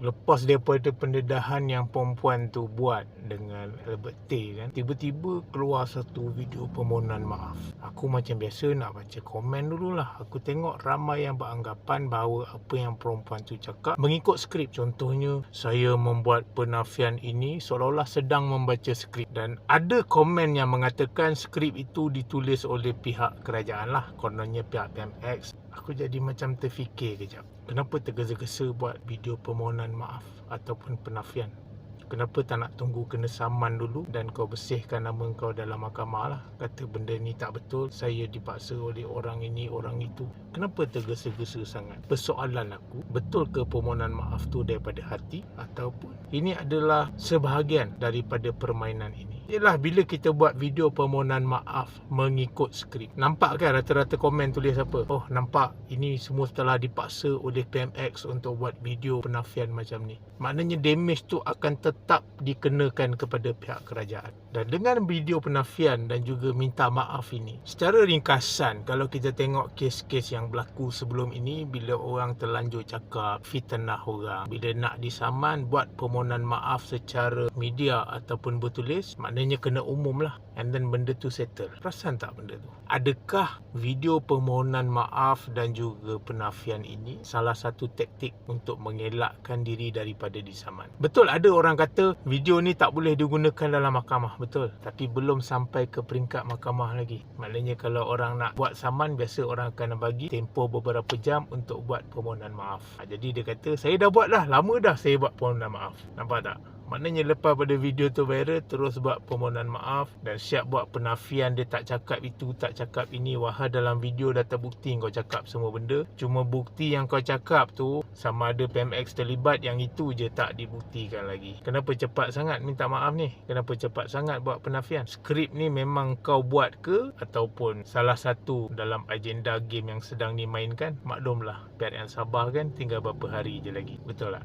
Lepas daripada pendedahan yang perempuan tu buat dengan Albert Tay kan Tiba-tiba keluar satu video permohonan maaf. Aku macam biasa nak baca komen dululah. Aku tengok ramai yang beranggapan bahawa apa yang perempuan tu cakap Mengikut skrip. Contohnya saya membuat penafian ini seolah-olah sedang membaca skrip. Dan ada komen yang mengatakan skrip itu ditulis oleh pihak kerajaan lah. Kononnya pihak PMX Aku jadi macam terfikir kejap. Kenapa tergesa-gesa buat video permohonan maaf ataupun penafian? Kenapa tak nak tunggu kena saman dulu dan kau bersihkan nama kau dalam mahkamah lah. Kata benda ni tak betul, saya dipaksa oleh orang ini, orang itu. Kenapa tergesa-gesa sangat? Persoalan aku, betul ke permohonan maaf tu daripada hati ataupun ini adalah sebahagian daripada permainan ini? Yalah bila kita buat video permohonan maaf mengikut skrip. Nampak kan rata-rata komen tulis apa? Oh nampak ini semua telah dipaksa oleh PMX untuk buat video penafian macam ni. Maknanya damage tu akan tetap dikenakan kepada pihak kerajaan. Dan dengan video penafian dan juga minta maaf ini. Secara ringkasan kalau kita tengok kes-kes yang berlaku sebelum ini bila orang terlanjur cakap fitnah orang. Bila nak disaman buat permohonan maaf secara media ataupun bertulis. Maknanya maknanya kena umum lah. And then benda tu settle. Perasan tak benda tu? Adakah video permohonan maaf dan juga penafian ini salah satu taktik untuk mengelakkan diri daripada disaman? Betul ada orang kata video ni tak boleh digunakan dalam mahkamah. Betul. Tapi belum sampai ke peringkat mahkamah lagi. Maknanya kalau orang nak buat saman biasa orang akan bagi tempoh beberapa jam untuk buat permohonan maaf. Ha, jadi dia kata saya dah buat dah. Lama dah saya buat permohonan maaf. Nampak tak Maknanya lepas pada video tu viral Terus buat permohonan maaf Dan siap buat penafian Dia tak cakap itu Tak cakap ini. Wahai dalam video dah terbukti Kau cakap semua benda. Cuma bukti yang kau cakap tu Sama ada PMX terlibat Yang itu je tak dibuktikan lagi. Kenapa cepat sangat? Minta maaf ni. Kenapa cepat sangat buat penafian? Skrip ni memang kau buat ke? Ataupun salah satu dalam agenda game yang sedang dimainkan? Maklumlah yang sabar kan Tinggal beberapa hari je lagi. Betul tak?